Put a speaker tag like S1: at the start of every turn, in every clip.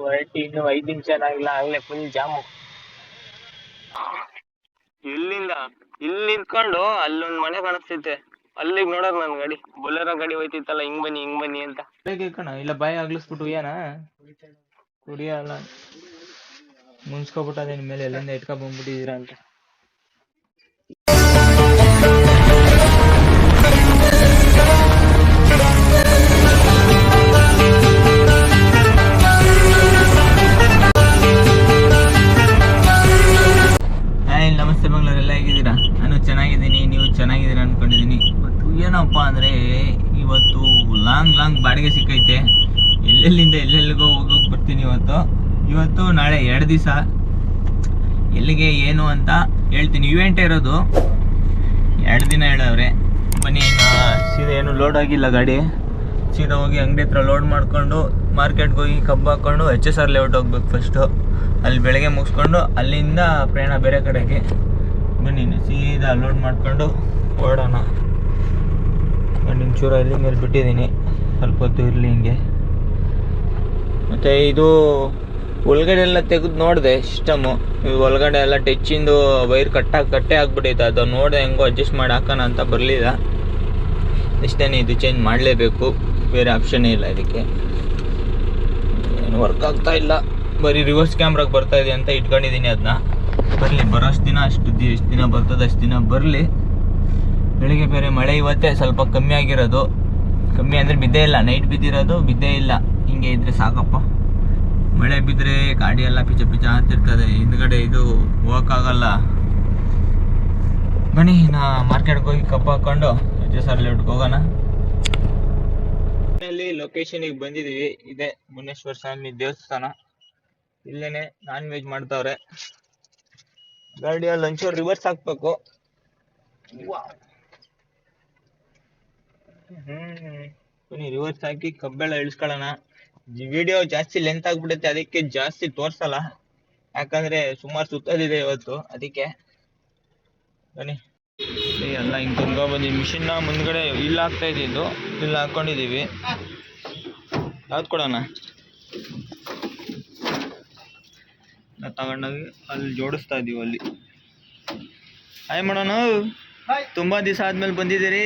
S1: ಹೊರಟಿ ಇನ್ನು ಐದ್ ನಿಮಿಷ ಏನಾಗಿಲ್ಲ ಆಗ್ಲೇ ಫುಲ್ ಜಾಮು ಇಲ್ಲಿಂದ ಇಲ್ಲಿ ನಿಂತ್ಕೊಂಡು ಅಲ್ಲೊಂದ್ ಮನೆ ಕಾಣಿಸ್ತೈತೆ ಅಲ್ಲಿಗೆ ನೋಡೋರ್ ನನ್ ಗಾಡಿ. ಬೊಲೆರೋ ಗಾಡಿ ಹೋಯ್ತಿತ್ತಲ್ಲ ಹಿಂಗ್ ಬನ್ನಿ ಹಿಂಗ್ ಬನ್ನಿ ಅಂತ. ಕಣ ಇಲ್ಲ ಬಾಯಿ ಆಗ್ಲಿಸ್ಬಿಟ್ಟು ಏನ ಕುಡಿಯಲ್ಲ. ಮುನ್ಸ್ಕೊಬಿಟ್ಟು ನಿಮ್ಮ ಮೇಲೆ ಎಲ್ಲಿಂದ ಇಟ್ಕೊಂಡ್ ಬಂದ್ಬಿಟ್ಟಿದೀರ ಅಂತ. ನಮಸ್ತೆ ಎಲ್ಲ ಹೇಗಿದ್ದೀರಾ ನಾನು ಚೆನ್ನಾಗಿದ್ದೀನಿ, ನೀವು ಚೆನ್ನಾಗಿದ್ದೀರಾ ಅಂದ್ಕೊಂಡಿದ್ದೀನಿ ಇವತ್ತು ಏನಪ್ಪ ಅಂದರೆ, ಇವತ್ತು ಲಾಂಗ್ ಲಾಂಗ್ ಬಾಡಿಗೆ ಸಿಕ್ಕೈತೆ. ಎಲ್ಲೆಲ್ಲಿಂದ ಎಲ್ಲೆಲ್ಲಿಗೋ ಹೋಗೋಕೆ ಬರ್ತೀನಿ ಇವತ್ತು. ಇವತ್ತು ನಾಳೆ ಎರಡು ದಿವಸ. ಎಲ್ಲಿಗೆ, ಏನು ಅಂತ ಹೇಳ್ತೀನಿ. ಇವೆಂಟ್ ಇರೋದು ಎರಡು ದಿನ ಹೇಳವ್ರೆ. ಬನ್ನಿ ಸೀದಾ ಏನು ಲೋಡ್ ಆಗಿಲ್ಲ ಗಾಡಿ. ಸೀದಾ ಹೋಗಿ ಅಂಗಡಿ ಹತ್ರ ಲೋಡ್ ಮಾಡಿಕೊಂಡು ಮಾರ್ಕೆಟ್ಗೆ ಹೋಗಿ ಕಬ್ಬು ಹಾಕ್ಕೊಂಡು ಎಚ್ ಎಸ್ ಆರ್ ಲೇಔಟ್ ಹೋಗ್ಬೇಕು ಫಸ್ಟು ಅಲ್ಲಿ ಬೆಳಗ್ಗೆ ಮುಗಿಸ್ಕೊಂಡು, ಅಲ್ಲಿಂದ ಪ್ರಯಾಣ ಬೇರೆ ಕಡೆಗೆ. ಬನ್ನಿ ಸೀದಾ ಲೋಡ್ ಮಾಡ್ಕೊಂಡು ಓಡೋಣ. ಬನ್ನಿ ಚೂರ ಇಲ್ಲಿ ಮೇಲೆ ಬಿಟ್ಟಿದ್ದೀನಿ. ಸ್ವಲ್ಪ ಹೊತ್ತು ಇರಲಿ ಹಿಂಗೆ. ಮತ್ತು ಇದು ಒಳಗಡೆ ಎಲ್ಲ ತೆಗೆದು ನೋಡಿದೆ ಸಿಸ್ಟಮು ಒಳಗಡೆ ಎಲ್ಲ ಟಚ್ಚಿಂದು ವೈರ್ ಕಟ್ಟಾಗಿ ಕಟ್ಟೆ ಆಗ್ಬಿಟ್ಟೈತೆ ಅದು ನೋಡಿದೆ ಹೆಂಗೋ ಅಡ್ಜಸ್ಟ್ ಮಾಡಿ ಹಾಕೋಣ ಅಂತ ಬರಲಿಲ್ಲ. ಇಷ್ಟೇ ಇದು ಚೇಂಜ್ ಮಾಡಲೇಬೇಕು. ಬೇರೆ ಆಪ್ಷನ್ನೇ ಇಲ್ಲ ಇದಕ್ಕೆ. ಏನು ವರ್ಕ್ ಆಗ್ತಾ ಇಲ್ಲ. ಬರೀ ರಿವರ್ಸ್ ಕ್ಯಾಮ್ರಾಗೆ ಬರ್ತಾಯಿದೆ ಅಂತ ಇಟ್ಕೊಂಡಿದ್ದೀನಿ ಅದನ್ನ ಬರಲಿ, ಬರೋಷ್ಟು ದಿನ, ಅಷ್ಟು ದಿ ಎಷ್ಟು ದಿನ ಬರ್ತದೆ, ಅಷ್ಟು ದಿನ ಬರಲಿ. ಬೆಳಿಗ್ಗೆ ಬೇರೆ ಮಳೆ ಇವತ್ತೇ ಸ್ವಲ್ಪ ಕಮ್ಮಿ ಆಗಿರೋದು. ಕಮ್ಮಿ ಅಂದರೆ ಬಿದ್ದೇ ಇಲ್ಲ ನೈಟ್ ಬಿದ್ದಿರೋದು, ಬಿದ್ದೇ ಇಲ್ಲ. ಹಿಂಗೆ ಇದ್ರೆ ಸಾಕಪ್ಪ. ಮಳೆ ಬಿದ್ದರೆ ಗಾಡಿ ಎಲ್ಲ ಪಿಚ ಪಿಚ ಅಂತಿರ್ತದೆ ಹಿಂದ್ಗಡೆ ಇದು ಹೋಗೋಕ್ಕಾಗಲ್ಲ ಬನ್ನಿ, ನಾ ಮಾರ್ಕೆಟ್ಗೆ ಹೋಗಿ ಕಬ್ಬು ಹಾಕೊಂಡು ಲೇಔಟ್ಗೆ ಹೋಗೋಣ. ಲೊಕೇಶನಿಗೆ ಬಂದಿದ್ದೀವಿ. ಇದೆ ಮುನ್ನೇಶ್ವರ ಸ್ವಾಮಿ ದೇವಸ್ಥಾನ. ಇಲ್ಲೇನೆ ನಾನ್ ವೆಜ್ ಮಾಡ್ತಾವ್ರೆ. ಗಾಡಿಯಲ್ಲಿ ಒಂಚೂರು ರಿವರ್ಸ್ ಹಾಕ್ಬೇಕು. ಹ್ಮ್. ರಿವರ್ಸ್ ಹಾಕಿ ಕಬ್ಬೆಲ್ಲ ಇಳಿಸ್ಕೊಳ್ಳೋಣ. ವಿಡಿಯೋ ಜಾಸ್ತಿ ಲೆಂತ್ ಆಗ್ಬಿಡುತ್ತೆ ಅದಕ್ಕೆ ಜಾಸ್ತಿ ತೋರ್ಸಲ್ಲ. ಯಾಕಂದ್ರೆ ಸುಮಾರು ಸುತ್ತೋದಿದೆ ಇವತ್ತು ಅದಕ್ಕೆ. ಬನ್ನಿ. ಎಲ್ಲ ಹಿಂಗ್ ತುಂಬ್ಕೊ ಬಂದಿ ಮಿಷಿನ್ನ ಮುಂದ್ಗಡೆ ಇಲ್ಲ ಹಾಕ್ತಾ ಇದ್ದಿದ್ದು ಇಲ್ಲ ಹಾಕೊಂಡಿದೀವಿ ಯಾವ್ದು ಕೊಡೋಣ? ನಾವು ತಗೊಂಡೋಗಿ ಅಲ್ಲಿ ಜೋಡಿಸ್ತಾ ಇದೀವಿ ಅಲ್ಲಿ. ಹಾಯ್ ಮಾಡೋಣ ತುಂಬಾ ದಿವಸ ಆದ್ಮೇಲೆ ಬಂದಿದ್ದೀರಿ.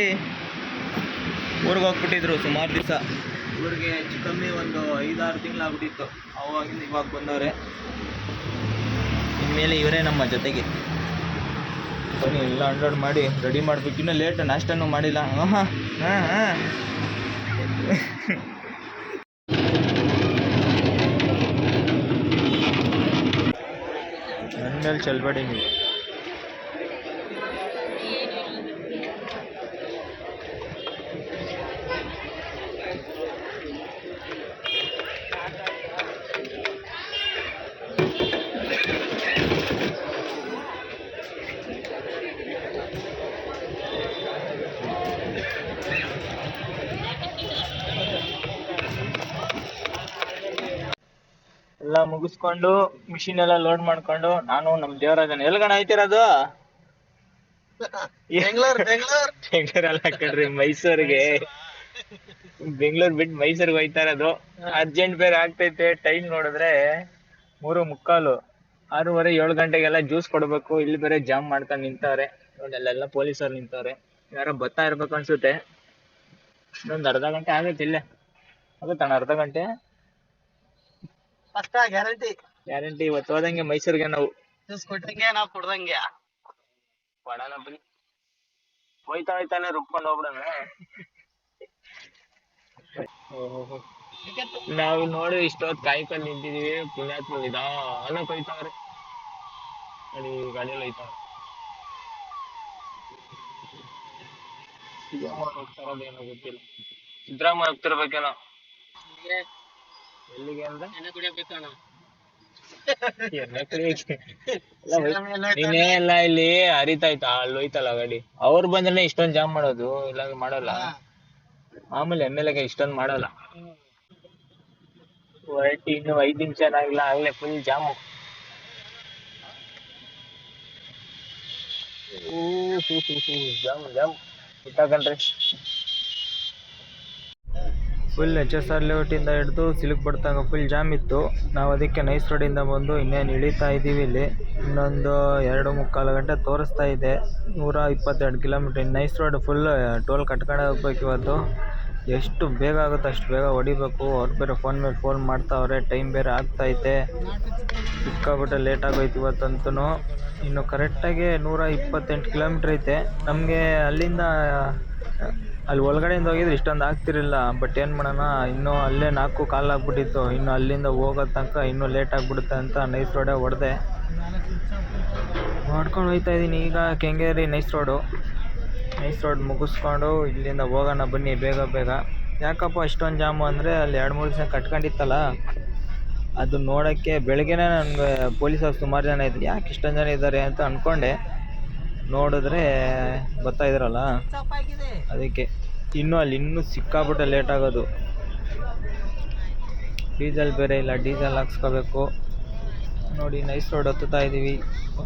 S1: ಊರಿಗೆ ಹೋಗ್ಬಿಟ್ಟಿದ್ರು ಸುಮಾರು ದಿವಸ. ಊರಿಗೆ ಹೆಚ್ಚು ಕಮ್ಮಿ ಒಂದು ಐದಾರು ತಿಂಗಳು ಆಗ್ಬಿಟ್ಟಿತ್ತು ಅವಾಗಿಂದ ಇವಾಗ ಬಂದವ್ರೆ. ಇನ್ಮೇಲೆ ಇವರೇ ನಮ್ಮ ಜೊತೆಗೆ. ಬನ್ನಿ ಎಲ್ಲ ಅನ್ಲೋಡ್ ಮಾಡಿ ರೆಡಿ ಮಾಡ್ಬೇಕು. ಇನ್ನೂ ಲೇಟ್ ನಾಷ್ಟನೂ ಮಾಡಿಲ್ಲ. ಹಾಂ ಹಾಂ ಹಾಂ ಹಾಂ. ನನ್ನ ಮೇಲೆ ಚಲ್ಬೇಡಿ ಎಲ್ಲ ಮುಗಿಸ್ಕೊಂಡು ಮಿಷಿನ್ ಎಲ್ಲ ಲೋಡ್ ಮಾಡ್ಕೊಂಡು ನಾನು ನಮ್ ದೇವರಾಜನ. ಎಲ್ಗಣ ಆಯ್ತಿರೋದು ಬೆಂಗಳೂರಲ್ಲ ಕಣ್ರಿ ಮೈಸೂರಿಗೆ. ಬೆಂಗಳೂರು ಬಿಟ್ಟು ಮೈಸೂರಿಗೆ ಹೋಯ್ತಾ ಇರೋದು. ಅರ್ಜೆಂಟ್ ಬೇರೆ ಆಗ್ತೈತೆ ಟೈಮ್ ನೋಡಿದ್ರೆ ಮೂರು ಮುಕ್ಕಾಲು ಆರೂವರೆ ಏಳು ಗಂಟೆಗೆಲ್ಲ ಜ್ಯೂಸ್ ಕೊಡ್ಬೇಕು. ಇಲ್ಲಿ ಬೇರೆ ಜಾಮ್ ಮಾಡ್ತಾ ನಿಂತವ್ರೆ. ಅಲ್ಲೆಲ್ಲಾ ಅಲ್ಲೆಲ್ಲ ಪೊಲೀಸರು ನಿಂತವ್ರೆ. ಯಾರೋ ಬತ್ತಾ ಇರ್ಬೇಕು ಅನ್ಸುತ್ತೆ. ಇನ್ನೊಂದು ಅರ್ಧ ಗಂಟೆ ಆಗುತ್ತೆ ಇಲ್ಲೇ. ಆಗುತ್ತಣ್ಣ ಅರ್ಧ ಗಂಟೆ?
S2: ಫಸ್ಟ್ ಗ್ಯಾರಂಟಿ
S1: ಗ್ಯಾರಂಟಿ ಇವತ್ತು ಹೋದಂಗೆ ಮೈಸೂರಿಗೆ ನಾವು.
S2: ಜ್ಯೂಸ್ ಕೊಟ್ಟಂಗೆ ನಾವು ಕೊಡ್ದಂಗೆ.
S1: ಮಾಡೋಣ ಬನ್ನಿ ಹೋಯ್ತಾ ಹೋಯ್ತಾನೆ ರುಬ್ಕೊಂಡು ಹೋಗ್ಬಿಡಣ. ನಾವು ನೋಡಿ ಇಷ್ಟೊತ್ತು ಕಾಯ್ಕೊಂಡು ನಿಂತಿದೀವಿ ಪುಣ್ಯಾತ್ಮ ನಿಧಾನಕ್ಕೆ ಹೋಯ್ತಾವ್ರೆ ನೋಡಿ ಗಾಡಿಯಲ್ಲಿ ಹೋಯ್ತಾವ್ರೆ. ಸಿದ್ದರಾಮಯ್ಯ ಹೋಗ್ತಾರೋದೇನೋ ಗೊತ್ತಿಲ್ಲ. ಸಿದ್ದರಾಮಯ್ಯ ಹೋಗ್ತಿರ್ಬೇಕೇನೋ. ಎಲ್ಲಿಗೆ ಅಂದ್ರೆ ನೀನೇ ಎಲ್ಲ ಇಲ್ಲಿ ಹರಿತಾಯ್ತಾ ಅಲ್ಲಿ ಹೋಯ್ತಲ್ಲ ಗಾಡಿ ಅವ್ರು ಬಂದ್ರೆ ಇಷ್ಟೊಂದ್ ಜಾಮ್ ಮಾಡೋದು ಇಲ್ಲ ಮಾಡಲ್ಲ ಆಮೇಲೆ ಎಂ ಎಲ್ ಎಗೆ ಇಷ್ಟೊಂದ್ ಮಾಡಲ್ಲ ಹೊರಟಿ ಇನ್ನು ಐದ್ ನಿಮಿಷ ಏನಾಗಿಲ್ಲ ಆಗ್ಲೇ ಫುಲ್ ಜಾಮು ಜಾಮ್ ಜಾಮ್ ಇಟ್ಟಾಕಂಡ್ರಿ ಫುಲ್ ಎಚ್ ಎಸ್ ಆರ್ ಲೇಔಟಿಂದ ಹಿಡಿದು ಸಿಲುಕ್ ಬಡ್ತಂಗ ಫುಲ್ ಜಾಮ್ ಇತ್ತು. ನಾವು ಅದಕ್ಕೆ ನೈಸ್ ರೋಡಿಂದ ಬಂದು ಇನ್ನೇನು ಇಳಿತಾ ಇದ್ದೀವಿ ಇಲ್ಲಿ. ಇನ್ನೊಂದು ಎರಡು ಮುಕ್ಕಾಲು ಗಂಟೆ ತೋರಿಸ್ತಾ ಇದೆ. ನೂರ ಇಪ್ಪತ್ತೆರಡು kilometre nice road full toll ಕಟ್ಕೊಂಡೇ ಹೋಗ್ಬೇಕು ಇವತ್ತು. ಎಷ್ಟು ಬೇಗ ಆಗುತ್ತೆ ಅಷ್ಟು ಬೇಗ ಹೊಡಿಬೇಕು. ಅವ್ರು ಬೇರೆ ಫೋನ್ ಮೇಲೆ ಫೋನ್ ಮಾಡ್ತಾವ್ರೆ ಟೈಮ್ ಬೇರೆ ಆಗ್ತೈತೆ ಸಿಕ್ಕಾಬಿಟ್ಟೆ ಲೇಟ್ ಆಗೋಯ್ತು ಇವತ್ತಂತೂ ಇನ್ನು ಕರೆಕ್ಟಾಗಿ ನೂರ ಇಪ್ಪತ್ತೆಂಟು ಕಿಲೋಮೀಟ್ರ್ ಐತೆ. ನಮಗೆ ಅಲ್ಲಿಂದ ಅಲ್ಲಿ ಒಳಗಡೆಯಿಂದ ಹೋಗಿದ್ರೆ ಇಷ್ಟೊಂದು ಆಗ್ತಿರಲಿಲ್ಲ ಬಟ್ ಏನು ಮಾಡೋಣ, ಇನ್ನೂ ಅಲ್ಲೇ ನಾಲ್ಕು ಕಾಲು ಆಗ್ಬಿಟ್ಟಿತ್ತು, ಇನ್ನು ಅಲ್ಲಿಂದ ಹೋಗೋ ತನಕ ಇನ್ನೂ ಲೇಟ್ ಆಗಿಬಿಡುತ್ತೆ ಅಂತ ನೈಸ್ ರೋಡೇ ಹೊಡೆದೆ. ಮಾಡ್ಕೊಂಡು ಹೋಗ್ತಾ ಇದ್ದೀನಿ, ಈಗ Kengeri nice road nice road ಮುಗಿಸ್ಕೊಂಡು ಇಲ್ಲಿಂದ ಹೋಗೋಣ ಬನ್ನಿ ಬೇಗ ಬೇಗ. ಯಾಕಪ್ಪ ಇಷ್ಟೊಂದು ಜಾಮು ಅಂದರೆ ಅಲ್ಲಿ ಎರಡು ಮೂರು ದಿವಸ ಕಟ್ಕೊಂಡಿತ್ತಲ್ಲ, ಅದು ನೋಡೋಕ್ಕೆ ಬೆಳಗ್ಗೆನೇ ನನಗೆ ಪೊಲೀಸರು ಸುಮಾರು ಜನ ಇದ್ದರು ಯಾಕೆ ಇಷ್ಟೊಂದು ಜನ ಇದ್ದಾರೆ ಅಂತ ಅಂದ್ಕೊಂಡೆ ನೋಡಿದ್ರೆ ಬರ್ತಾ ಇದ್ರಲ್ಲ? ಅದಕ್ಕೆ ಇನ್ನೂ ಅಲ್ಲಿ ಇನ್ನೂ ಸಿಕ್ಕಾಬಿಟ್ಟೆ ಲೇಟ್ ಆಗೋದು. ಡೀಸೆಲ್ ಬೇರೆ ಇಲ್ಲ ಡೀಸೆಲ್ ಹಾಕ್ಸ್ಕೋಬೇಕು. ನೋಡಿ ನೈಸ್ ರೋಡ್ ಹತ್ತುತ್ತಾ ಇದ್ದೀವಿ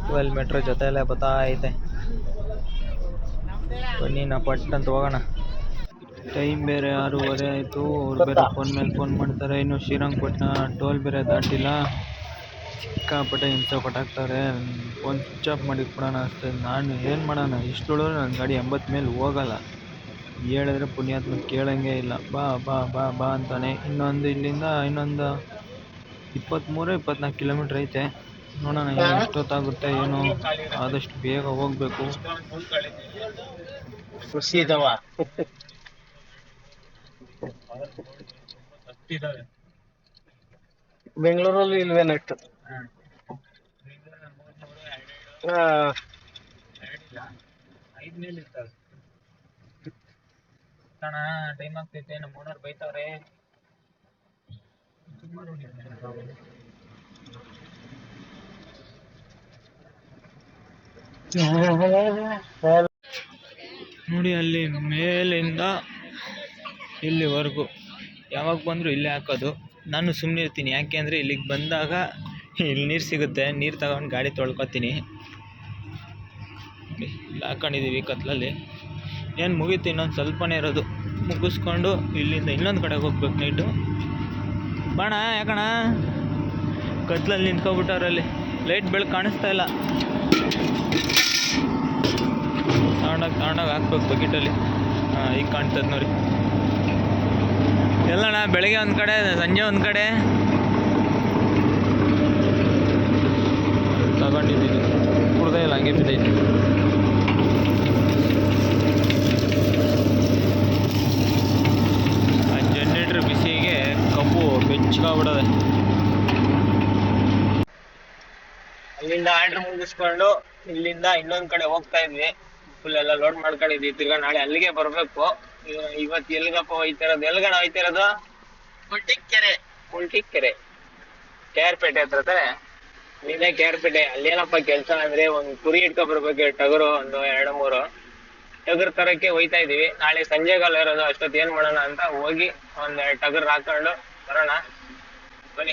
S1: ಟ್ವೆಲ್ ಮೆಟ್ರೋ ಜೊತೆಯಲ್ಲೇ ಬರ್ತಾ ಐತೆ ಬನ್ನಿ ನಾ ಪಟ್ ಅಂತ ಹೋಗೋಣ. ಟೈಮ್ ಬೇರೆ ಆರೂವರೆ ಆಯಿತು. ಅವ್ರು ಬೇರೆ ಫೋನ್ ಮೇಲೆ ಫೋನ್ ಮಾಡ್ತಾರೆ. ಇನ್ನು ಶ್ರೀರಂಗಪಟ್ಟಣ ಟೋಲ್ ಬೇರೆ ದಾಟಿಲ್ಲ. ಸಿಕ್ಕಾಪಟ್ಟೆ ಹಿಂಸೆ ಕೊಟ್ಟಾಕ್ತಾರೆ. ಫೋನ್ ಸ್ವಿಚ್ ಆಫ್ ಮಾಡಿ ಕೊಡೋಣ ಅಷ್ಟೇ. ನಾನು ಏನು ಮಾಡೋಣ? ಇಷ್ಟು ಹೇಳಿದ್ರು ನನ್ನ ಗಾಡಿ ಎಂಬತ್ತು ಮೇಲೆ ಹೋಗಲ್ಲ. ಹೇಳಿದ್ರೆ ಪುಣ್ಯಾತ್ಮ ಕೇಳೋಂಗೆ ಇಲ್ಲ. ಬಾ ಬಾ ಬಾ ಬಾ ಅಂತಾನೆ. ಇನ್ನೊಂದು ಇಲ್ಲಿಂದ ಇನ್ನೊಂದು ಇಪ್ಪತ್ತ್ಮೂರು ಇಪ್ಪತ್ನಾಲ್ಕು ಕಿಲೋಮೀಟ್ರ್ ಐತೆ. ನೋಡೋಣ ಎಷ್ಟೊತ್ತಾಗುತ್ತೆ ಏನು? ಆದಷ್ಟು ಬೇಗ ಹೋಗಬೇಕು.
S2: ಖುಷಿ ಇದಾವ ಬೆಂಗಳೂರಲ್ಲಿ ಇಲ್ವೇ
S1: ನೋಡಿ ಅಲ್ಲಿ ಮೇಲಿಂದ ಇಲ್ಲಿವರೆಗೂ. ಯಾವಾಗ ಬಂದರೂ ಇಲ್ಲೇ ಹಾಕೋದು. ನಾನು ಸುಮ್ಮನೆ ಇರ್ತೀನಿ ಯಾಕೆ ಅಂದರೆ ಇಲ್ಲಿಗೆ ಬಂದಾಗ ಇಲ್ಲಿ ನೀರು ಸಿಗುತ್ತೆ. ನೀರು ತಗೊಂಡು ಗಾಡಿ ತೊಳ್ಕೊತೀನಿ. ಇಲ್ಲಿ ಹಾಕೊಂಡಿದ್ದೀವಿ ಕತ್ಲಲ್ಲಿ. ಏನು ಮುಗೀತು ಇನ್ನೊಂದು ಸ್ವಲ್ಪನೇ ಇರೋದು. ಮುಗಿಸ್ಕೊಂಡು ಇಲ್ಲಿಂದ ಇನ್ನೊಂದು ಕಡೆಗೆ ಹೋಗ್ಬೇಕು ನೈಟು ಬಾಣ, ಯಾಕಣ? ಕತ್ಲಲ್ಲಿ ನಿಂತ್ಕೊಬಿಟ್ಟವ್ರಲ್ಲಿ. ಲೈಟ್ ಬೆಳಕು ಕಾಣಿಸ್ತಾ ಇಲ್ಲ. ತಗೊಂಡಾಗ ತಗೊಂಡಾಗ ಹಾಕ್ಬೇಕು ಬಕೆಟಲ್ಲಿ ಹಾಂ ಈಗ ಕಾಣ್ತದೆ ನೋಡಿ. ಎಲ್ಲಣ್ಣ, ಬೆಳಗ್ಗೆ ಒಂದು ಕಡೆ, ಸಂಜೆ ಒಂದು ಕಡೆ? ತಗೊಂಡಿದ್ದೀನಿ ಕುಡ್ದೇ ಇಲ್ಲ, ಹಂಗೆ ಬಿದ್ದೈತಿ ಆ ಜನರೇಟ್ರ್ ಬಿಸಿಗೆ ಕಬ್ಬು ಬೆಚ್ಚಗಾಗ್ಬಿಡೋದೆ
S2: ಅಲ್ಲಿಂದ ಆರ್ಡರ್ ಮುಗಿಸ್ಕೊಂಡು ಇಲ್ಲಿಂದ ಇನ್ನೊಂದ್ ಕಡೆ ಹೋಗ್ತಾ ಇದ್ವಿ. ಫುಲ್ ಎಲ್ಲ ಲೋಡ್ ಮಾಡ್ಕೊಂಡಿದ್ವಿ. ತಿರ್ಗಾ ನಾಳೆ ಅಲ್ಲಿಗೆ ಬರ್ಬೇಕು. ಇವ- ಇವತ್ತು ಎಲ್ಗಪ್ಪ ಹೋಯ್ತಿರೋದು? ಎಲ್ಗಣ ಹೋಯ್ತಿರೋದು? ಕುಲ್ಟಿಕೆರೆ ಕುಲ್ಟಿಕೆರೆ ಕೆ ಆರ್ ಪೇಟೆ ಹತ್ರ ತಾನೆ? ನಿನ್ನೆ ಕೆ ಆರ್ ಪೇಟೆ ಅಲ್ಲೇನಪ್ಪ ಕೆಲ್ಸ ಅಂದ್ರೆ ಒಂದ್ ಕುರಿ ಇಟ್ಕೊ ಬರ್ಬೇಕು ಟಗರು ಒಂದು ಎರಡು ಮೂರು. ಟಗರ್ ತರಕ್ಕೆ ಹೋಯ್ತಾ ಇದೀವಿ ನಾಳೆ ಸಂಜೆ ಕಾಲ ಇರೋದು. ಅಷ್ಟೊತ್ತು ಏನ್ ಮಾಡೋಣ ಅಂತ ಹೋಗಿ ಒಂದ್ ಎರಡ್ ಟಗರ್ ಹಾಕೊಂಡು ಬರೋಣ. ಬನ್ನಿ.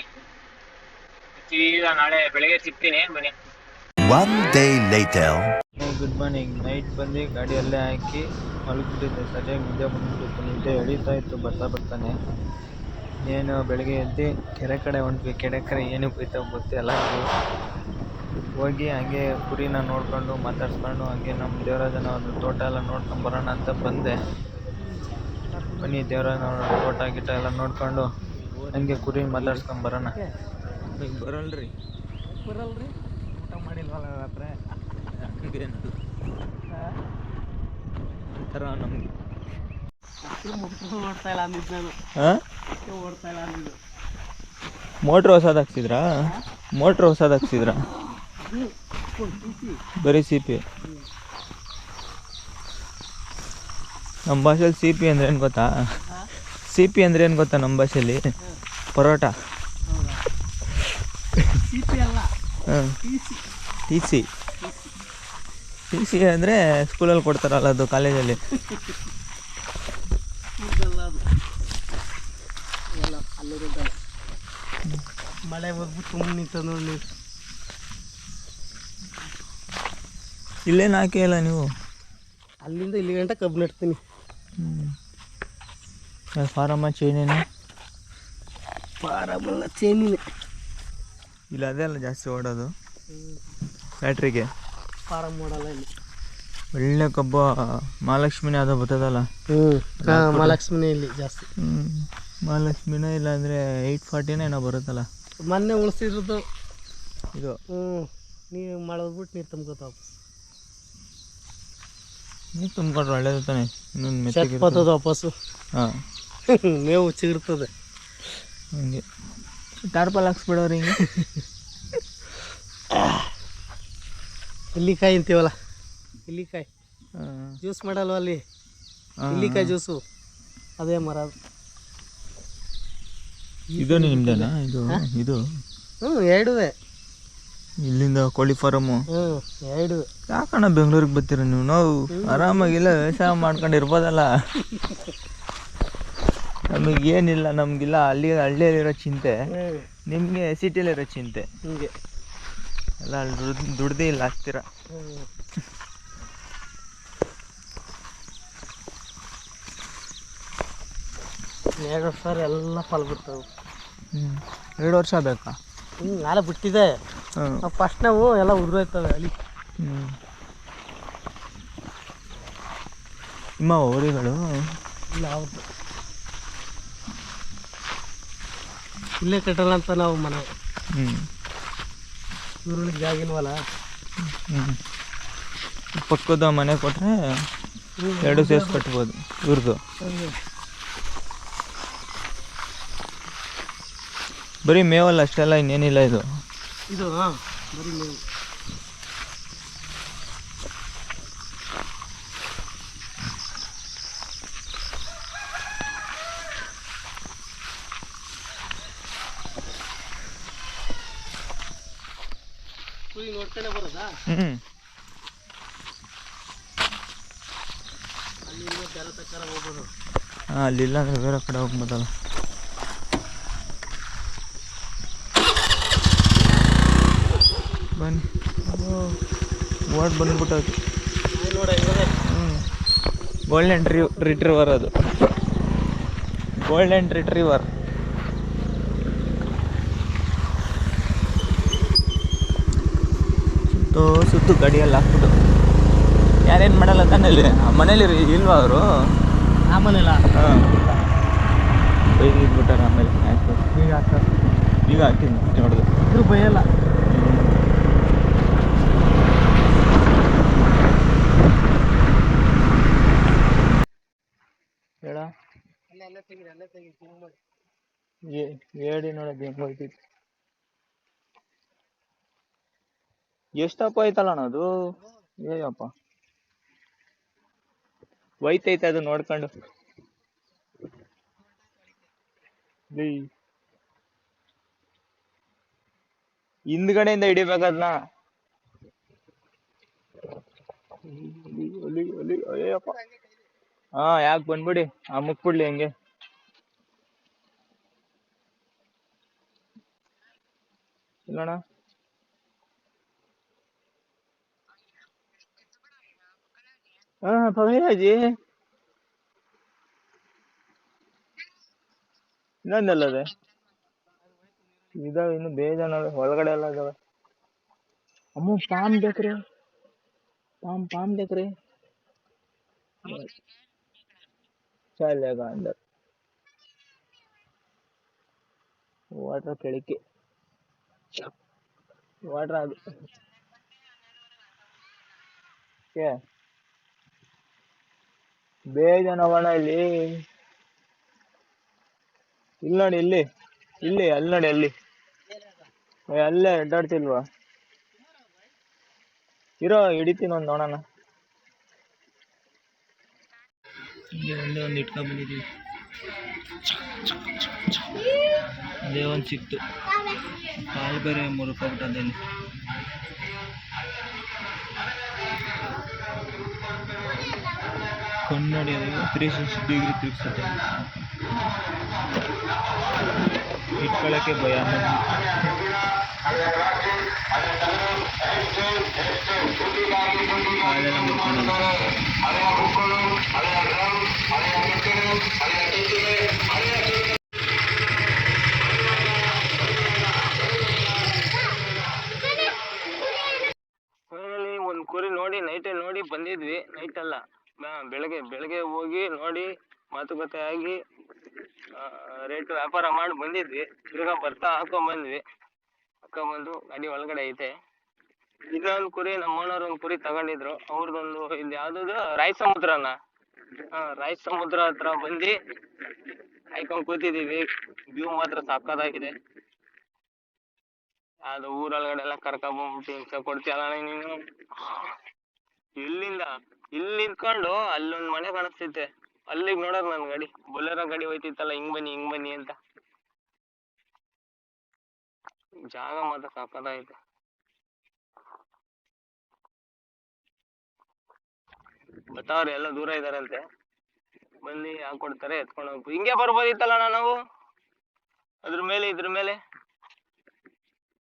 S2: ಸೀದಾ ನಾಳೆ ಬೆಳಿಗ್ಗೆ ಸಿಗ್ತೀನಿ. ಬನ್ನಿ.
S3: One day later.
S1: Good morning night ಬಂದು ಗಾಡಿಯಲ್ಲೇ ಹಾಕಿ ಮಲಗಿಬಿಟ್ಟಿದ್ದೆ. ಸರಿಯಾಗಿ ನಿದ್ದೆ ಬಂದ್ಬಿಟ್ಟಿತ್ತು. ನಿದ್ದೆ ಎಳೀತಾ ಇತ್ತು. ಬರ್ತಾ ಬರ್ತಾನೆ. ಏನು ಬೆಳಗ್ಗೆ ಎದ್ದು ಕೆರೆ ಕಡೆ ಹೊಂಟ್ವಿ. ಕೆರೆ ಕಡೆ ಏನು ಬೈತಾ ಗೊತ್ತಿಲ್ಲ. ಹೋಗಿ ಹಾಗೆ ಕುರಿನ ನೋಡ್ಕೊಂಡು ಮಾತಾಡ್ಸ್ಕೊಂಡು ಹಂಗೆ ನಮ್ಮ ದೇವರಾಜನ ಒಂದು ತೋಟ ಎಲ್ಲ ನೋಡ್ಕೊಂಡು ಬರೋಣ ಅಂತ ಬಂದೆ. ಬನ್ನಿ ದೇವರಾಜನ ತೋಟ ಗಿಟ ಎಲ್ಲ ನೋಡ್ಕೊಂಡು ಹಂಗೆ ಕುರಿ ಮಾತಾಡ್ಸ್ಕೊಂಡು ಬರೋಣ. ಬರಲ್ರಿ.
S2: ಬರಲ್ರಿ? ಊಟ ಮಾಡಿಲ್ವಲ್ಲ ರಾತ್ರಿ
S1: ಹಂಗೇನಲ್ಲ ಒಂಥರ ನಮಗೆ.
S2: ಓಡ್ತಾ ಇಲ್ಲ ಅಂದಿದ್ದು ನಾನು.
S1: ಹಾಂ?
S2: ಓಡ್ತಾ ಇಲ್ಲ ಅಂದಿದ್ದು.
S1: ಮೋಟ್ರ್ ಹೊಸದು ಹಾಕ್ಸಿದ್ರಾ? ಮೋಟ್ರ್ ಹೊಸದು ಹಾಕ್ಸಿದ್ರಾ? ಬರೀ ಸಿ ಪಿ ನಮ್ಮ ಭಾಷೆಲಿ ಸಿ ಪಿ ಅಂದ್ರೆ ಏನು ಗೊತ್ತಾ? ಸಿ ಪಿ ಅಂದ್ರೆ ಏನು ಗೊತ್ತಾ ನಮ್ಮ ಭಾಷೆಯಲ್ಲಿ ಪರೋಟ. ಹಾಂ. ಟಿ ಸಿ ಟಿ ಸಿ ಅಂದರೆ ಸ್ಕೂಲಲ್ಲಿ ಕೊಡ್ತಾರಲ್ಲ ಅದು ಕಾಲೇಜಲ್ಲಿ
S2: ಮಳೆ ಬಂದ್ಬಿಟ್ಟು ತುಂಬ ನಿಂತ ನೋಡಿ.
S1: ಇಲ್ಲೇನು ಹಾಕಿ ಇಲ್ಲ ನೀವು?
S2: ಅಲ್ಲಿಂದ ಇಲ್ಲಿ ಗಂಟ ಕಬ್ಬು ನೆಡ್ತೀನಿ.
S1: ಹ್ಞೂ ಫಾರಮ್ಮ ಚೈನೇನು
S2: ಪಾರಬಲ್ಲ ಚೇನಿನ
S1: ಇಲ್ಲ ಅದೇ ಅಲ್ಲ ಜಾಸ್ತಿ ಓಡೋದು. ಬ್ಯಾಟ್ರಿಗೆ
S2: ಫಾರಂ ಮಾಡಲ್ಲ ಇಲ್ಲಿ.
S1: ಒಳ್ಳೆ ಕಬ್ಬ ಮಹಾಲಕ್ಷ್ಮಿನೇ ಅದು ಬರ್ತದಲ್ಲ?
S2: ಹ್ಞೂ ಮಹಾಲಕ್ಷ್ಮಿನೇ ಇಲ್ಲಿ ಜಾಸ್ತಿ.
S1: ಹ್ಮ್. ಮಹಾಲಕ್ಷ್ಮಿನೇ ಇಲ್ಲ ಅಂದ್ರೆ ಏಯ್ಟ್ ಫಾರ್ಟಿನೇ ಏನೋ ಬರುತ್ತಲ್ಲ?
S2: ಮೊನ್ನೆ ಉಳಿಸಿರೋದು.
S1: ಇದು.
S2: ಹ್ಞೂ ನೀವು ಮಾಡೋದ್ಬಿಟ್ಟು ನೀರು ತುಂಬ್ಕೋತಾವ
S1: ನೀವು ತುಂಬ್ಕೊಂಡ್ರೆ ಒಳ್ಳೇದು ತಾನೆ. ಇನ್ನೊಂದು ಮೆತ್ತಗೆ
S2: ಬರ್ತದ ವಾಪಸ್ಸು.
S1: ಹಾಂ.
S2: ಮೇವು ಚಿಗಿರ್ತದೆ.
S1: ಹಂಗೆ. ಟಾರ್ಪಲ್ ಹಾಕ್ಸ್ಬಿಡೋರು ಹಿಂಗೆ.
S2: ಇಲ್ಲಿಕಾಯಿ ಅಂತೀವಲ್ಲ? ಇಲ್ಲಿಕಾಯಿ. ಜ್ಯೂಸ್ ಮಾಡಲ್ವ ಅಲ್ಲಿ. ಇಲ್ಲಿಕಾಯಿ ಜ್ಯೂಸು ಅದೇ ಮರ.
S1: ಇದು ನಿಮ್ದೇನಾ? ಇದು ಇದು?
S2: ಹ್ಞೂ ಎರಡುವೆ.
S1: ಇಲ್ಲಿಂದ ಕೋಳಿ ಫಾರಮ್ಮು
S2: ಎರಡು
S1: ಯಾಕಣ್ಣ ಬೆಂಗಳೂರಿಗೆ ಬರ್ತೀರ ನೀವು? ನಾವು ಆರಾಮಾಗಿಲ್ಲ ವ್ಯವಸಾಯ ಮಾಡ್ಕೊಂಡು ಇರ್ಬೋದಲ್ಲ ನಮಗೇನಿಲ್ಲ ನಮಗಿಲ್ಲ ಹಳ್ಳಿ ಹಳ್ಳಿಯಲ್ಲಿರೋ ಚಿಂತೆ. ನಿಮಗೆ ಸಿಟಿಯಲ್ಲಿರೋ ಚಿಂತೆ.
S2: ಹಿಂಗೆ.
S1: ಎಲ್ಲ ಅಲ್ಲಿ ದುಡ್ದು ದುಡ್ದೇ ಇಲ್ಲ ಹಾಕ್ತೀರ
S2: ಹ್ಞೂ ಎರಡು ವರ್ಷ ಎಲ್ಲ ಫಲ ಬಿಡ್ತಾವೆ.
S1: ಹ್ಞೂ ಎರಡು ವರ್ಷ ಬೇಕಾ?
S2: ಹ್ಞೂ ನಾಳೆ ಬಿಟ್ಟಿದೆ. ಫಸ್ಟ್ ನಾವು ಎಲ್ಲ ಉದುರೋಯ್ತವೆ ಅಲ್ಲಿ.
S1: ಹ್ಞೂ ನಿಮ್ಮ ಊರಿಗಳು
S2: ಇಲ್ಲ ಹೌದು. ಇಲ್ಲೇ ಕಟ್ಟಲ್ಲ ಅಂತ ನಾವು ಮನೆ.
S1: ಹ್ಞೂ
S2: ಊರಲ್ಲಿ ಜಾಗ ಇಲ್ವಲ್ಲ?
S1: ಪಕ್ಕದ ಮನೆ ಕೊಟ್ಟರೆ ಎರಡು ಸೇಸ್ ಕಟ್ಬೋದು ಇವ್ರದ್ದು ಬರೀ ಮೇವಲ್ಲ ಅಷ್ಟೆಲ್ಲ ಇನ್ನೇನಿಲ್ಲ ಇದು.
S2: ಇದು ಬರೀ ನೀವು ಕುರಿ ನೋಡ್ಕೊಂಡೆ ಬರೋದಾ
S1: ಹ್ಞೂ
S2: ಅಲ್ಲಿ ಇನ್ನೂ ಬೇರೆ ತಕ್ಕಾರ ಹೋಗ್ಬೋದು
S1: ಹಾಂ ಅಲ್ಲಿಲ್ಲ ಅಂದ್ರೆ ಬೇರೆ ಕಡೆ ಹೋಗ್ಬೋದಲ್ಲ. ಬನ್ನಿ. ಓಡ್
S2: ಬಂದ್ಬಿಟ್ಟು
S1: ಹ್ಞೂ ಗೋಲ್ಡನ್ ರಿಟ್ರೀವರ್ ಅದು. ಗೋಲ್ಡನ್ ರಿಟ್ರೀವರ್ ಸುತ್ತು ಸುತ್ತು ಗಡಿಯಲ್ಲಿ ಹಾಕ್ಬಿಟ್ಟು. ಯಾರೇನು ಮಾಡಲ್ಲ ತಾನೇ ಮನೇಲಿ ಇಲ್ವಾ ಅವರು?
S2: ಆಮೇಲೆಲ್ಲ
S1: ಹಾಂ. ಬೈದಿದ್ಬಿಟ್ಟಾರ ಆಮೇಲೆ. ಆಯ್ತು.
S2: ಈಗ ಹಾಕ್ತಾರೆ
S1: ಈಗ ಹಾಕಿದ್ದು ನೋಡಿದ್ರು
S2: ಇದ್ರು ಬೈಯಲ್ಲ.
S1: ಹೇಳ. ಹೇಳಿ ನೋಡೋದು ಹೆಂಗೆ ಹೋಯ್ತಿತ್ತು. ಎಷ್ಟಪ್ಪ ಐತಲ್ಲ ಅದು ಏಯಪ್ಪ ಒಯ್ತೈತೆ ಅದು ನೋಡ್ಕೊಂಡು. ಹಿಂದ್ಗಡೆಯಿಂದ ಹಿಡಿಬೇಕದ್ನ? ಹಾ, ಯಾಕೆ ಬಂದ್ಬಿಡಿ? ಆ ಮುಕ್ಬಿಡ್ಲಿ ಹಂಗೆ. ಇಲ್ಲಣ್ಣ. ಹಾ ಪಗಯಾಜಿ ಇನ್ನೊಂದಲ್ಲದೆ ಇದಾವೆ ಇನ್ನು ಬೇಜಾನವೆ ಒಳಗಡೆ ಎಲ್ಲ ಇದಾವೆ ಅಮ್ಮ ಪಾಮ್ ಬೇಕ್ರಿ ಪಾಮ್ ಪಾಮ್ ಬೇಕ್ರಿ ಚಲೇಗ ಅಂದ ವಾಟರ್ ಕೆಳಕ್ಕೆ ವಾಟರ್ ಅದು ಏ ಬೇಜಾನವಣ ಇಲ್ಲಿ ಇಲ್ಲಿ ನೋಡಿ, ಇಲ್ಲಿ ಇಲ್ಲಿ, ಅಲ್ಲಿ ನೋಡಿ, ಅಲ್ಲಿ. ಅಲ್ಲೇ ಅಡ್ಡಾಡ್ತಿಲ್ವಾ? ಇರೋ, ಹಿಡಿತೀನಿ ಒಂದು ನೋಡೋಣ. ಹಿಂಗೆ ಒಂದೇ ಒಂದು ಇಟ್ಕೊಂಡ್ ಅದೇ ಒಂದು ಸಿಕ್ತು. ಕಾಲು ಬೇರೆ ಮುರುಕೋಬಿಟ್ಟದಲ್ಲಿ ನೋಡಿ ಅದನ್ನು ತ್ರೀ ಸಿಕ್ಸ್ಟಿ ಡಿಗ್ರಿ ತಿರುಗಿಸುತ್ತೆ. ಇಟ್ಕೊಳ್ಳೋಕ್ಕೆ ಭಯ ಫೈನಲಿ ಒಂದು ಕುರಿ
S2: ನೋಡಿ ನೈಟೇ ನೋಡಿ ಬಂದಿದ್ವಿ. ನೈಟ್ ಅಲ್ಲ. ಬೆ- ಬೆಳಗ್ಗೆ ಬೆಳಗ್ಗೆ ಹೋಗಿ ನೋಡಿ ಮಾತುಕತೆ ಆಗಿ ರೇಟ್ ವ್ಯಾಪಾರ ಮಾಡಿ ಬಂದಿದ್ವಿ. ತಿರ್ಗಾ ಬರ್ತಾ ಹಾಕೊಂಡ್ ಬಂದ್ವಿ. ಹಾಕೊಂಬಂದು ಗಾಡಿ ಒಳಗಡೆ ಐತೆ. ಇದೊಂದು ಕುರಿ ನಮ್ಮ ಒಂದು ಕುರಿ ತಗೊಂಡಿದ್ರು. ಅವ್ರದ್ದೊಂದು ಇದು ಯಾವ್ದು ರಾಯ್ ಸಮುದ್ರನ. ಹಾ, ರಾಯ್ ಸಮುದ್ರ ಹತ್ರ ಬಂದು ಕಾಯ್ಕೊಂಡ್ ಕೂತಿದೀವಿ. ವ್ಯೂ ಮಾತ್ರ ಸಕ್ಕತ್ತಾಗಿದೆ ಅದು ಊರೊಳಗಡೆ ಎಲ್ಲ ಕರ್ಕೊಂಡ್ಬಂದ್ಬಿಟ್ಟು ಹಿಂಸೆ ಕೊಡ್ತೀಯಲ್ಲ ನೀನು? ಇಲ್ಲಿಂದ ಇಲ್ಲಿ ನಿಂತ್ಕೊಂಡು ಅಲ್ಲೊಂದ್ ಮನೆ ಕಾಣಿಸ್ತೈತೆ ಅಲ್ಲಿಗ್ ನೋಡಕ್ ನನ್ ಗಾಡಿ. ಬೊಲೆರೋ ಗಾಡಿ ಹೋಯ್ತಿತ್ತಲ್ಲ, ಹಿಂಗ್ ಬನ್ನಿ ಹಿಂಗ್ ಬನ್ನಿ ಅಂತ. ಜಾಗ ಮಾತ್ರ ಸಕ್ಕತ್ತಾಗೈತೆ ಬತ್ತವ್ರೆ ಎಲ್ಲ ದೂರ ಇದಾರಂತೆ. ಬಂದು ಹಾಕೊಡ್ತಾರೆ ಎತ್ಕೊಂಡು ಹೋಗ್ಬೇಕು ಹಿಂಗೆ ಬರ್ಬೋದಿತ್ತಲ್ಲ ನಾವು? ಅದ್ರ ಮೇಲೆ, ಇದ್ರ ಮೇಲೆ?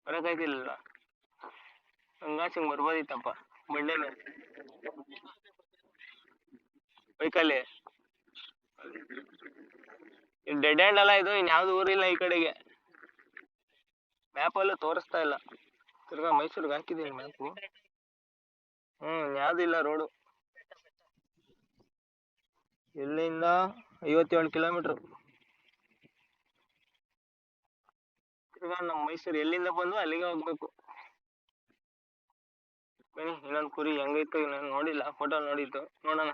S2: ಬರಕಾಯ್ತಿಲ್ಲ ಹಂಗಾಚ್ ಹಿಂಗ್ ಬರ್ಬೋದಿತ್ತಪ್ಪ. ಬಂಡೆ ಮೇಲೆ ಬೈಕಲ್ಲಿ ಡೆಡ್ ಹ್ಯಾಂಡ್ ಅಲ್ಲ ಇದು ಇನ್ಯಾವ್ದು ಊರಿಲ್ಲ ಈ ಕಡೆಗೆ. ಮ್ಯಾಪ್ ಮ್ಯಾಪಲ್ಲೂ ತೋರಿಸ್ತಾ ಇಲ್ಲ. ತಿರ್ಗಾ ಮೈಸೂರಿಗೆ ಹಾಕಿದ್ದೀನಿ ಮ್ಯಾಪು ಹ್ಮ್ ಯಾವ್ದು ಇಲ್ಲ ರೋಡು ಇಲ್ಲಿಂದ ಐವತ್ತೇಳು ಕಿಲೋಮೀಟರ್ ತಿರ್ಗಾ ನಮ್ಮ ಮೈಸೂರು ಎಲ್ಲಿಂದ ಬಂದು ಅಲ್ಲಿಗೆ ಹೋಗ್ಬೇಕು. ಬನ್ನಿ, ಇನ್ನೊಂದು ಕುರಿ ಹೆಂಗೈತು ನಾನು ನೋಡಿಲ್ಲ ಫೋಟೋ ನೋಡಿದ್ದು. ನೋಡೋಣ.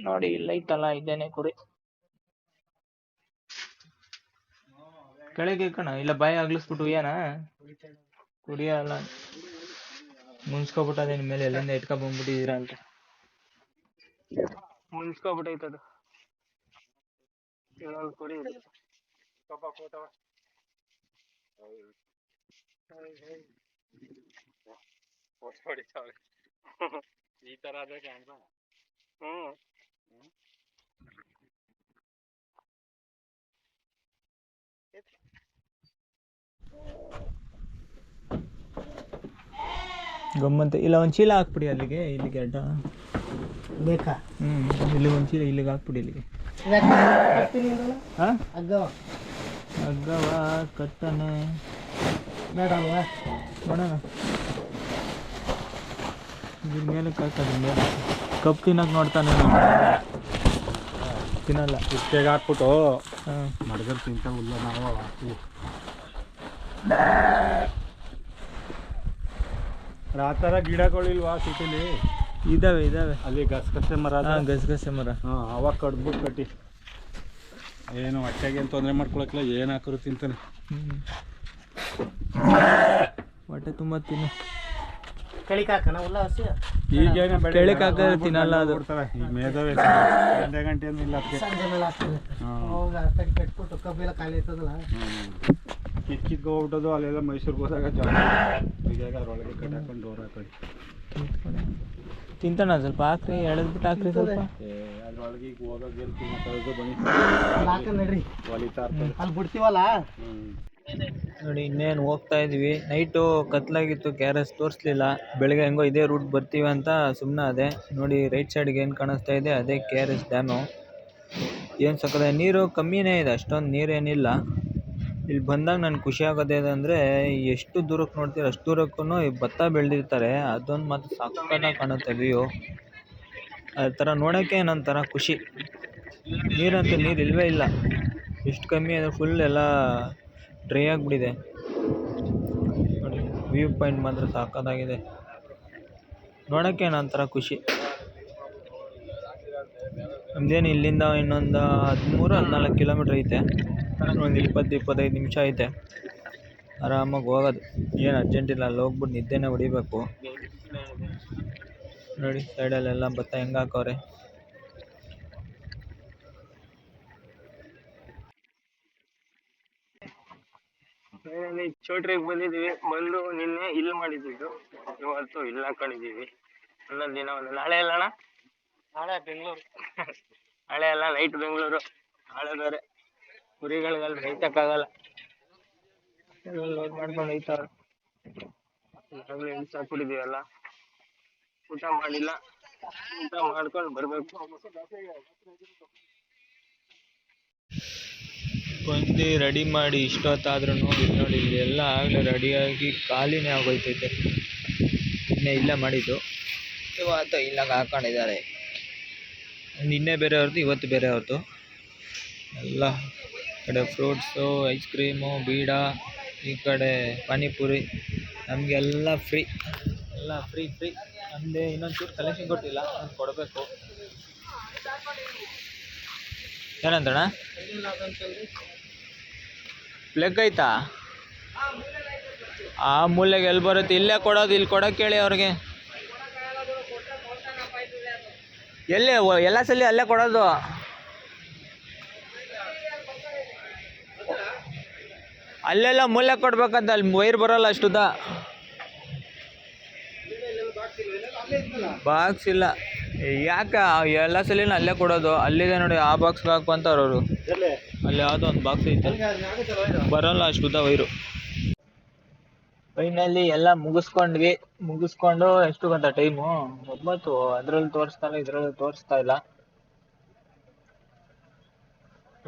S2: ನೋಡಿ ಇಲ್ಲೈತಲ್ಲ ಇದೇನೆ ಕುರಿ.
S1: ಕೆಳಗೆ ಕಣ ಇಲ್ಲ ಬಾಯಿ ಆಗ್ಲಿಸ್ಬಿಟ್ಟು ಏನ ಕುಡಿಯಲ್ಲ ಮುನ್ಸ್ಕೊಬಿಟ್ಟದೆ ನಿಮ್ ಮೇಲೆ ಎಲ್ಲಿಂದ ಇಟ್ಕೊಂಡ್ ಬಂದ್ಬಿಟ್ಟಿದೀರ ಅಂತ.
S2: ಮುನ್ಸ್ಕೊಬಿಟ್ಟೈತದು. ಕುರಿ
S4: ಈ ತರ ಅದೇ
S2: ಹ್ಮ್.
S1: ಗಮ್ಮಂತ ಇಲ್ಲ ಒಂದು ಚೀಲ ಹಾಕ್ಬಿಡಿ ಅಲ್ಲಿಗೆ ಇಲ್ಲಿಗೆ ಅಡ್ಡ.
S5: ಬೇಕಾ?
S1: ಹ್ಞೂ ಇಲ್ಲಿ ಒಂದು ಚೀಲ ಇಲ್ಲಿಗೆ ಹಾಕ್ಬಿಡಿ ಇಲ್ಲಿಗೆ. ಹಾ?
S5: ಅಗ್ಗವ
S1: ಹಗ್ಗವ ಕಟ್ಟನೆ
S5: ಬೇಡಲ್ವ
S1: ನೋಡೋಣ ಇದ್ರ ಮೇಲೆ ಕಟ್ಟದ ಮೇಲೆ ಕಪ್ ತಿನ್ನೋಕೆ ನೋಡ್ತಾನೆ ನಾನು. ತಿನ್ನಲ್ಲ.
S4: ಇಟ್ಟಿಗೆ ಹಾಕ್ಬಿಟ್ಟು
S1: ಹಾಂ.
S4: ಮಡಗರ್ ಉಲ್ಲ ನಾವು. ಹಾಕ್ತೀವಿ ಆ ಥರ ಗಿಡಗಳಿಲ್ವಾ ಸಿಟಿಲಿ?
S1: ಇದಾವೆ ಇದಾವೆ.
S4: ಅಲ್ಲಿ ಗಸಗಸೆ ಮರ
S1: ಹಾ ಗಸಗಸೆ ಮರ.
S4: ಹಾಂ ಅವಾಗ ಕಡ್ಬಿಟ್ಟು ಕಟ್ಟಿ ಏನು ಹೊಟ್ಟೆಗೆ ಏನು ತೊಂದರೆ ಮಾಡ್ಕೊಳಕ್ಕಿಲ್ಲ ಏನು ಹಾಕಿದ್ರು ತಿಂತಾನೆ.
S1: ಹೊಟ್ಟೆ ತುಂಬಾ ತಿನ್ನು.
S4: ಈಗೇನೆ ಬೆಳೆ
S1: ಕೆಳಕ್ ಹಾಕಿದ್ರೆ ತಿನ್ನಲ್ಲ ಅದು.
S4: ಬಿಡ್ತವೆ ಈಗ ಮೇದವೆ ಗಂಟೆ ಗಂಟೆ ಇಲ್ಲ
S5: ಸಂಜೆ ಮೇಲೆ ಆಗ್ತದೆ.
S4: ಹಾಂ.
S5: ಕಟ್ಬಿಟ್ಟು ಕಬ್ಬೆಲ್ಲ ಖಾಲಿ ಆಯ್ತದಲ್ಲ
S4: ಕಿತ್ ಕಿತ್ಕೊ ಹೋಗ್ಬಿಟ್ಟದು ಅಲ್ಲೆಲ್ಲ ಮೈಸೂರಿಗೆ ಹೋದಾಗ ಜಾಗ. ಈಗ ಅದ್ರೊಳಗೆ ಕಟ್ಟಿ ಹಾಕೊಂಡು ಡೋರ್ ಹಾಕೊಂಡು.
S1: ತಿಂತಾನ ಸ್ವಲ್ಪ ಹಾಕ್ರಿ ಎಳೆದ್ಬಿಟ್ಟು ಹಾಕ್ರಿ ಸ್ವಲ್ಪ.
S4: ಏ ಅದ್ರೊಳಗೆ ಈಗ ಹೋಗೋದು ತಿನ್ನೋದು ಬನ್ನಿ.
S5: ನಡ್ರಿ.
S4: ಹೊಲಿತಾ
S5: ಅಲ್ಲಿ ಬಿಡ್ತೀವಲ್ಲ?
S1: ನೋಡಿ ಇನ್ನೇನು ಹೋಗ್ತಾ ಇದ್ವಿ. ನೈಟು ಕತ್ಲಾಗಿತ್ತು ಕೆ ಆರ್ ಎಸ್ ತೋರಿಸ್ಲಿಲ್ಲ. ಬೆಳಗ್ಗೆ ಹೆಂಗೋ ಇದೇ ರೂಟ್ ಬರ್ತೀವಿ ಅಂತ ಸುಮ್ಮನೆ ಅದೇ. ನೋಡಿ ರೈಟ್ ಸೈಡ್ಗೆ ಏನು ಕಾಣಿಸ್ತಾ ಇದೆ ಅದೇ ಕೆ ಆರ್ ಎಸ್ ಡ್ಯಾಮು ಏನು ಸಕ್ಕದ ನೀರು ಕಮ್ಮಿನೇ ಇದೆ ಅಷ್ಟೊಂದು ನೀರೇನಿಲ್ಲ. ಇಲ್ಲಿ ಬಂದಾಗ ನನಗೆ ಖುಷಿ ಆಗೋದು ಏನಂದರೆ, ಎಷ್ಟು ದೂರಕ್ಕೆ ನೋಡ್ತೀರ ಅಷ್ಟು ದೂರಕ್ಕೂ ಈ ಭತ್ತ ಬೆಳೆದಿರ್ತಾರೆ. ಅದೊಂದು ಮಾತ್ರ ಸಕ್ಕತ್ತಾಗಿ ಕಾಣುತ್ತೆ ವ್ಯೂ ಆ ಥರ ನೋಡೋಕ್ಕೆ ಒಂಥರ ಖುಷಿ. ನೀರಂತೂ ನೀರು ಇಲ್ಲವೇ ಇಲ್ಲ. ಎಷ್ಟು ಕಮ್ಮಿ ಅಂದರೆ ಫುಲ್ ಎಲ್ಲ ಡ್ರೈ ಆಗಿಬಿಟ್ಟಿದೆ. ನೋಡಿ ವ್ಯೂ ಪಾಯಿಂಟ್ ಮಾತ್ರ ಸಾಕದಾಗಿದೆ ನೋಡೋಕ್ಕೆ ಒಂಥರ ಖುಷಿ. ನಮ್ದೇನು ಇಲ್ಲಿಂದ ಇನ್ನೊಂದು ಹದಿಮೂರು ಹದಿನಾಲ್ಕು ಕಿಲೋಮೀಟ್ರ್ ಐತೆ. ಒಂದು ಇಪ್ಪತ್ತು ಇಪ್ಪತ್ತೈದು ನಿಮಿಷ ಐತೆ. ಆರಾಮಾಗಿ ಹೋಗೋದು. ಏನು ಅರ್ಜೆಂಟ್ ಇಲ್ಲ. ಅಲ್ಲಿ ಹೋಗ್ಬಿಟ್ಟು ನಿದ್ದೆನೇ ಹೊಡಿಬೇಕು. ನೋಡಿ ಸೈಡಲ್ಲೆಲ್ಲ ಭತ್ತ ಹೆಂಗೆ ಹಾಕವ್ರೆ?
S2: ಚೋಟ್ರಿಗೆ ಬಂದಿದ್ದೀವಿ. ಬಂದು ನಿನ್ನೆ ಇಲ್ಲಿ ಮಾಡಿದ್ದು ಇವತ್ತು ಇಲ್ಲಿ ಹಾಕೊಂಡಿದ್ದೀವಿ ಇನ್ನೊಂದು ದಿನ ಒಂದು ನಾಳೆ ಇಲ್ಲ ಅಣ್ಣ? ನಾಳೆ ಬೆಂಗಳೂರು. ನಾಳೆ ಅಲ್ಲ ನೈಟ್ ಬೆಂಗಳೂರು. ನಾಳೆ ಬೇರೆ. ಕುರಿಗಳಿಗೆಲ್ಲ ಮೇಯ್ಸಕ್ಕಾಗಲ್ಲ ಲೋಡ್ ಮಾಡ್ಕೊಂಡು ಹೋಯ್ತಾವ್ರೆ. ಈಗಾಗಲೇ ಹೆಂಗ್ ಹಾಕ್ಬಿಟ್ಟಿದ್ದೀವಲ್ಲ ಊಟ ಮಾಡಿಲ್ಲ. ಊಟ ಮಾಡ್ಕೊಂಡು ಬರಬೇಕು.
S1: ಬಂದು ರೆಡಿ ಮಾಡಿ ಇಷ್ಟೊತ್ತಾದ್ರೂ ನೋಡಿ ನೋಡಿ ಎಲ್ಲ ಆಗಲೇ ರೆಡಿಯಾಗಿ ಖಾಲಿನೇ ಆಗೋಯ್ತೈತೆ. ನಿನ್ನೆ ಇಲ್ಲ ಮಾಡಿದ್ದು. ಇವತ್ತು ಇಲ್ಲಾಗ ಹಾಕೊಂಡಿದ್ದಾರೆ. ನಿನ್ನೆ ಬೇರೆ ಅವ್ರದ್ದು ಇವತ್ತು ಬೇರೆ ಅವ್ರದ್ದು ಎಲ್ಲ ಕಡೆ ಫ್ರೂಟ್ಸು, ಐಸ್ ಕ್ರೀಮು, ಬೀಡ, ಈ ಕಡೆ ಪಾನಿಪುರಿ, ನಮಗೆಲ್ಲ ಫ್ರೀ. ಎಲ್ಲ ಫ್ರೀ ಫ್ರೀ. ನಮ್ಮದೇ ಇನ್ನೊಂಚೂರು ಕಲೆಕ್ಷನ್ ಕೊಟ್ಟಿಲ್ಲ ನಾನು ಕೊಡಬೇಕು. ಏನಂತಣ್ಣ? ಪ್ಲಗ್ ಐತಾ ಆ ಮೂಲೆಗೆ ಎಲ್ಲಿ ಬರುತ್ತೆ? ಇಲ್ಲೇ ಕೊಡೋದು, ಇಲ್ಲಿ ಕೊಡೋಕೆ ಹೇಳಿ ಅವ್ರಿಗೆ. ಎಲ್ಲೇ ಎಲ್ಲ ಸಲ ಅಲ್ಲೇ ಕೊಡೋದು? ಅಲ್ಲೆಲ್ಲ ಮೂಲೆ ಕೊಡ್ಬೇಕಂತ ಅಲ್ಲಿ ವೈರ್ ಬರೋಲ್ಲ ಅಷ್ಟುದ. ಬಾಕ್ಸ್ ಇಲ್ಲ. ಯಾಕೆ? ಎಲ್ಲ ಸಲಿನ ಅಲ್ಲೇ ಕೊಡೋದು. ಅಲ್ಲಿದೆ ನೋಡಿ, ಆ ಬಾಕ್ಸ್ಗೆ ಹಾಕು ಅಂತ ಅವರು ಅಲ್ಲಿ ಯಾವುದೋ ಒಂದು ಬಾಕ್ಸ್ ಐತೆ. ಬರೋಲ್ಲ ಅಷ್ಟುದ ವೈರು. ಫೈನಲಿ ಎಲ್ಲ ಮುಗಿಸ್ಕೊಂಡ್ವಿ. ಮುಗಿಸ್ಕೊಂಡು ಎಷ್ಟು ಗಂಟೆ ಟೈಮು ಒಂಬತ್ತು. ಅದ್ರಲ್ಲಿ ತೋರಿಸ್ತಾ ಇಲ್ಲ, ಇದ್ರಲ್ಲಿ ತೋರಿಸ್ತಾ ಇಲ್ಲ.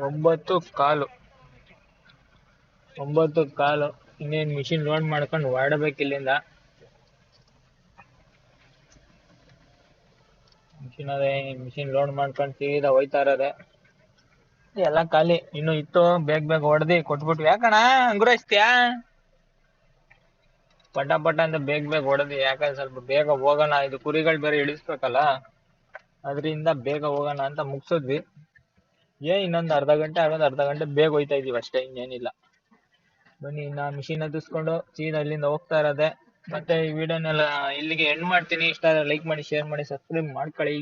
S1: ಒಂಬತ್ತು ಕಾಲು. ಒಂಬತ್ತು ಕಾಲು. ಇನ್ನೇನ್ ಮಿಷಿನ್ ಲೋಡ್ ಮಾಡ್ಕೊಂಡು ಹೊರಡ್ಬೇಕು ಇಲ್ಲಿಂದ. ಮಿಷಿನ್ ಅದೇ ಮಿಷಿನ್ ಲೋಡ್ ಮಾಡ್ಕೊಂಡು ಸೀದಾ ಹೋಯ್ತಾ ಇರೋದೆ. ಎಲ್ಲ ಖಾಲಿ. ಇನ್ನು ಇತ್ತು, ಬೇಗ ಬೇಗ ಹೊಡೆದಿ, ಕೊಟ್ಬಿಟ್ವಿ. ಯಾಕಣ ಅಂಗುರಸ್ತ್ಯಾ? ಪಟ ಪಟ ಅಂತ ಬೇಗ ಬೇಗ ಹೊಡೆದು. ಯಾಕಂದ್ರೆ ಸ್ವಲ್ಪ ಬೇಗ ಹೋಗೋಣ. ಇದು ಕುರಿಗಳು ಬೇರೆ ಇಳಿಸ್ಬೇಕಲ್ಲ ಅದರಿಂದ ಬೇಗ ಹೋಗೋಣ ಅಂತ ಮುಗ್ಸಿದ್ವಿ. ಏ, ಇನ್ನೊಂದು ಅರ್ಧ ಗಂಟೆ ಆಗೋದು ಅರ್ಧ ಗಂಟೆ ಬೇಗ ಹೋಯ್ತಾ ಇದೀವಿ ಅಷ್ಟೇ. ಇನ್ನೇನಿಲ್ಲ. ಬನ್ನಿ, ನಾ ಮಿಷಿನ್ ಹತ್ತಿಸ್ಕೊಂಡು ಸೀದಾ ಅಲ್ಲಿಂದ ಹೋಗ್ತಾ ಇರೋದೆ. ಮತ್ತೆ ಈ ವಿಡಿಯೋನೆಲ್ಲ ಇಲ್ಲಿಗೆ ಎಂಡ್ ಮಾಡ್ತೀನಿ. ಇಷ್ಟ ಲೈಕ್ ಮಾಡಿ ಶೇರ್ ಮಾಡಿ ಸಬ್ಸ್ಕ್ರೈಬ್ ಮಾಡ್ಕೊಳ್ಳಿ.